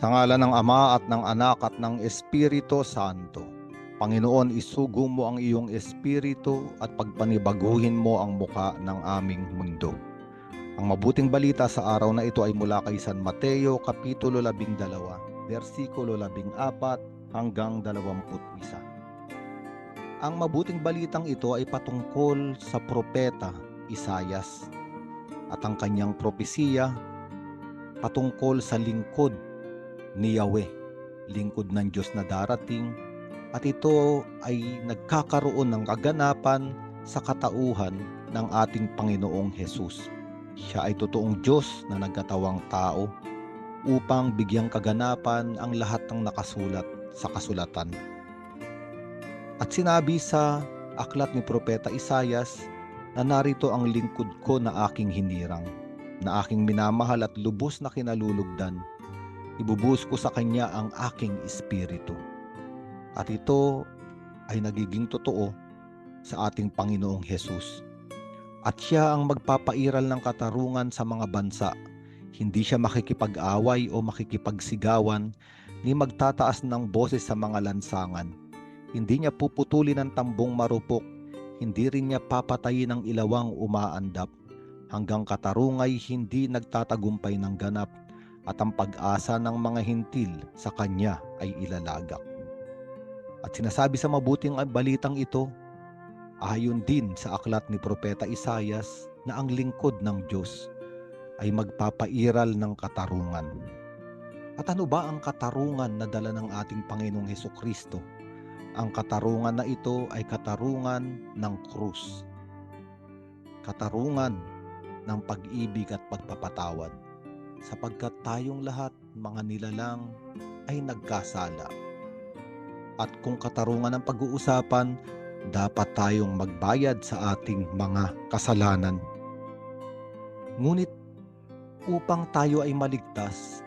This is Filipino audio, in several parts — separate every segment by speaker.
Speaker 1: Sa ngala ng Ama at ng Anak at ng Espiritu Santo. Panginoon, isugo mo ang iyong espiritu at pagpanibaguhin mo ang muka ng aming mundo. Ang mabuting balita sa araw na ito ay mula kay San Mateo, Kapitulo 12, versikulo 14 hanggang 21. Ang mabuting balitang ito ay patungkol sa propeta Isayas at ang kanyang propesiya patungkol sa lingkod ni Yahweh, lingkod ng Diyos na darating at ito ay nagkakaroon ng kaganapan sa katauhan ng ating Panginoong Hesus. Siya ay totoong Diyos na nagkatawang tao upang bigyang kaganapan ang lahat ng nakasulat sa kasulatan. At sinabi sa aklat ni Propeta Isayas na narito ang lingkod ko na aking hinirang, na aking minamahal at lubos na kinalulugdan. Ibubuhos ko sa kanya ang aking espiritu at ito ay nagiging totoo sa ating Panginoong Hesus. At siya ang magpapairal ng katarungan sa mga bansa. Hindi siya makikipag-away o makikipagsigawan ni magtataas ng boses sa mga lansangan. Hindi niya puputulin ang tambong marupok. Hindi rin niya papatayin ang ilawang umaandap. Hanggang katarungay hindi nagtatagumpay ng ganap at ang pag-asa ng mga hintil sa kanya ay ilalagak. At sinasabi sa mabuting balitang ito, ayon din sa aklat ni Propeta Isayas na ang lingkod ng Diyos ay magpapairal ng katarungan. At ano ba ang katarungan na dala ng ating Panginoong Heso Kristo? Ang katarungan na ito ay katarungan ng krus. Katarungan ng pag-ibig at pagpapatawad sapagkat tayong lahat mga nilalang ay nagkasala at kung katarungan ang pag-uusapan, dapat tayong magbayad sa ating mga kasalanan. Ngunit upang tayo ay maligtas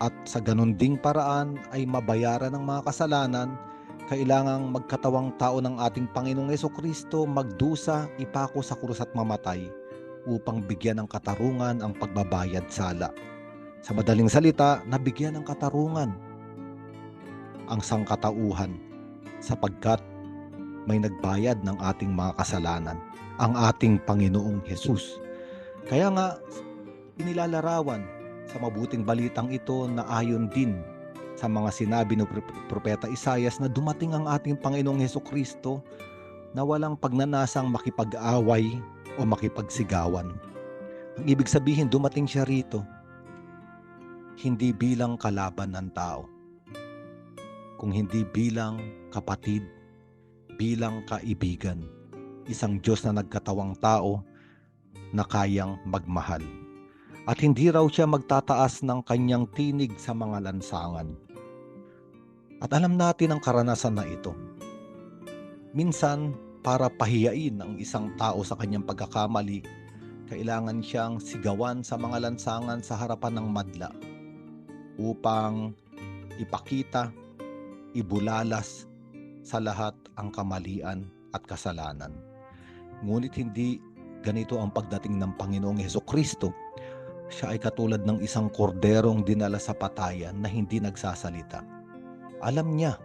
Speaker 1: at sa ganun ding paraan ay mabayaran ng mga kasalanan, kailangang magkatawang tao ng ating Panginoong Yeso Kristo magdusa, ipako sa krus at mamatay upang bigyan ng katarungan ang pagbabayad sala. Sa madaling salita, nabigyan ng katarungan ang sangkatauhan sapagkat may nagbayad ng ating mga kasalanan, ang ating Panginoong Hesus. Kaya nga, inilalarawan sa mabuting balitang ito na ayon din sa mga sinabi ng Propeta Isayas na dumating ang ating Panginoong Heso Kristo na walang pagnanasang makipag-away o makipagsigawan. Ang ibig sabihin, dumating siya rito hindi bilang kalaban ng tao, kung hindi bilang kapatid, bilang kaibigan. Isang Diyos na nagkatawang tao na kayang magmahal. At hindi raw siya magtataas ng kanyang tinig sa mga lansangan. At alam natin ang karanasan na ito. Minsan, para pahiyain ang isang tao sa kanyang pagkakamali, kailangan siyang sigawan sa mga lansangan sa harapan ng madla upang ipakita ibulalas sa lahat ang kamalian at kasalanan. Ngunit hindi ganito ang pagdating ng Panginoong Heso Kristo. Siya ay katulad ng isang korderong dinala sa patayan na hindi nagsasalita. Alam niya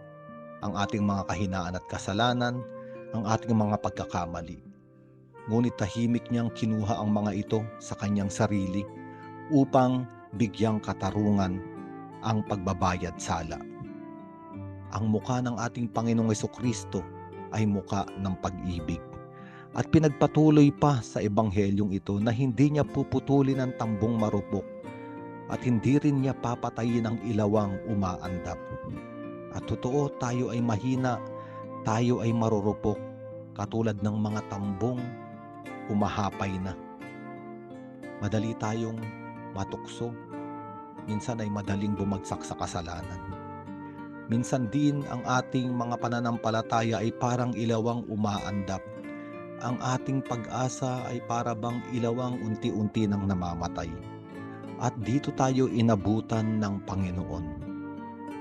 Speaker 1: ang ating mga kahinaan at kasalanan, ang ating mga pagkakamali. Ngunit tahimik niyang kinuha ang mga ito sa kanyang sarili upang bigyang katarungan ang pagbabayad sala ang muka ng ating Panginoong Yeso Kristo ay muka ng pag-ibig. At pinagpatuloy pa sa ebanghelyong ito na hindi niya puputulin ang tambong marupok at hindi rin niya papatayin ang ilawang umaandap. At totoo tayo ay mahina, tayo ay marurupok katulad ng mga tambong umahapay na. Madali tayong matukso, minsan ay madaling bumagsak sa kasalanan Minsan din ang ating mga pananampalataya ay parang ilawang umaandap. Ang ating pag-asa ay para bang ilawang unti-unti nang namamatay. At dito tayo inabutan ng Panginoon.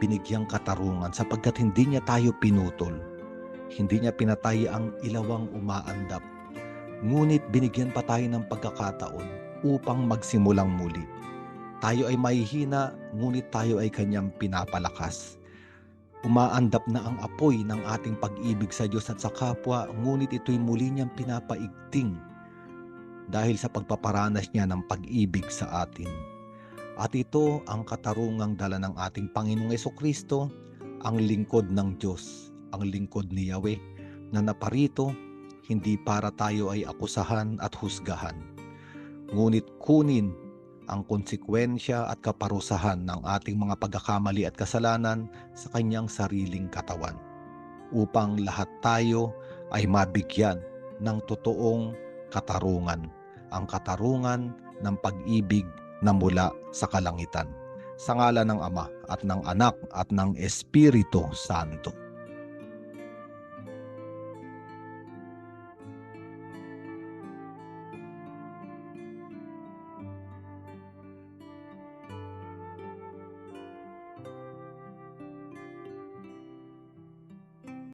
Speaker 1: Binigyang katarungan sapagkat hindi niya tayo pinutol. Hindi niya pinatay ang ilawang umaandap. Ngunit binigyan pa tayo ng pagkakataon upang magsimulang muli. Tayo ay mahihina, ngunit tayo ay kanyang pinapalakas. Umaandap na ang apoy ng ating pag-ibig sa Diyos at sa kapwa, ngunit ito'y muli niyang pinapaigting dahil sa pagpaparanas niya ng pag-ibig sa atin. At ito ang katarungang dala ng ating Panginoong Kristo, ang lingkod ng Diyos, ang lingkod ni Yahweh, na naparito hindi para tayo ay akusahan at husgahan, ngunit kunin ang konsekwensya at kaparusahan ng ating mga pagkakamali at kasalanan sa kanyang sariling katawan upang lahat tayo ay mabigyan ng totoong katarungan, ang katarungan ng pag-ibig na mula sa kalangitan. Sa ngala ng Ama at ng Anak at ng Espiritu Santo.